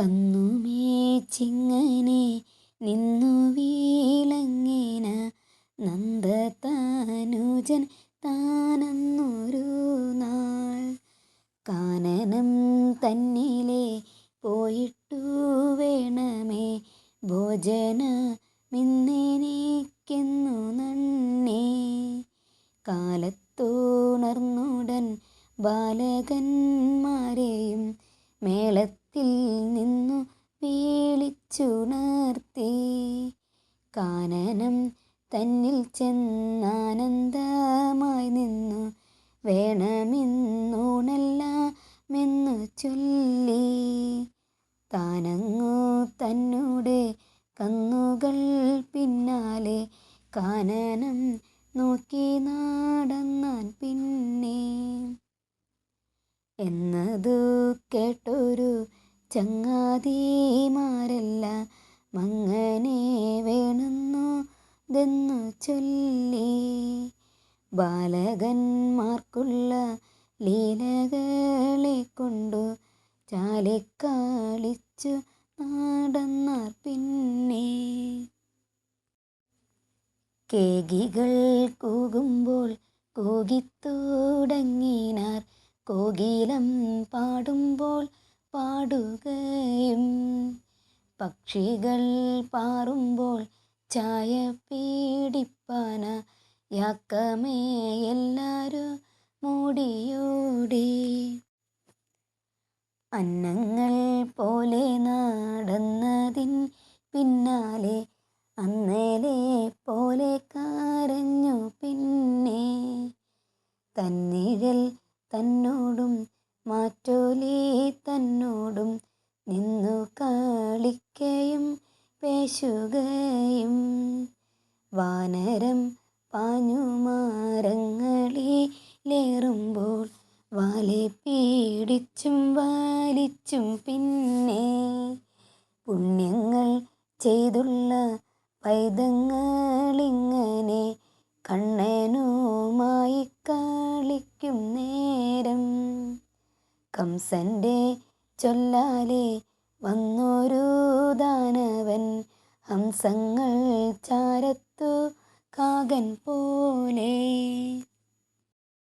കന്നുമേച്ചിങ്ങനെ നിന്നു വീളങ്ങേന നന്ദതാനുജൻ താനന്നൊരു നാൾ. കാനനം തന്നിലെ പോയിട്ടു വേണമേ ഭോജനമിന്നെനിക്കെന്നു നന്നേ. കാലത്തുണർന്നുടൻ ബാലകന്മാരെയും മേളത്തിൽ നിന്നു വീളിച്ചുണർത്തി. കാനനം തന്നിൽ ചെന്നാനന്ദമായി നിന്നു. വേണമെന്നൂണെല്ലാമെന്നു ചൊല്ലി. താനങ്ങു തന്നൂടെ കന്നുകൾ പിന്നാലെ. കാനനം നോക്കി നാടന്നാൻ പിന്നെ എന്നതു കേട്ടൊരു ചങ്ങാതിമാരല്ല. മങ്ങനെ വേണമെന്നു ദെന്നു ചൊല്ലി. ബാലകന്മാർക്കുള്ള ലീലകളെ കൊണ്ടു ചാലിക്കളിച്ചു നടന്നാർ പിന്നെ. കേകികൾ കൂകുമ്പോൾ കൂകിത്തുടങ്ങിനാർ. കോകിലം പാടുമ്പോൾ പാടുകയും പക്ഷികൾ പാറുമ്പോൾ ചായ പീഡിപ്പാന യാക്കമേ എല്ലാരും മൂടിയോടി. അന്നങ്ങൾ പോലെ നടന്നതിൻ പിന്നാലെ അന്നേലെ പോലെ കരഞ്ഞു പിന്നെ തന്നിഴൽ തന്നോടും മാറ്റോലി തന്നോടും നിന്നു കാളിക്കയും പേശുകയും. വാനരം പാഞ്ഞു മരങ്ങളിലേറുമ്പോൾ വാലെ പീഡിച്ചും വാലിച്ചും പിന്നെ പുണ്യങ്ങൾ ചെയ്തുള്ള പൈതങ്ങളിങ്ങനെ കണ്ണനുമായി കളിക്കുന്നേ കംസന്റെ ചൊല്ലാലെ വന്നൊരു ദാനവൻ. ഹംസങ്ങൾ ചാരത്തു കാകൻ പോലെ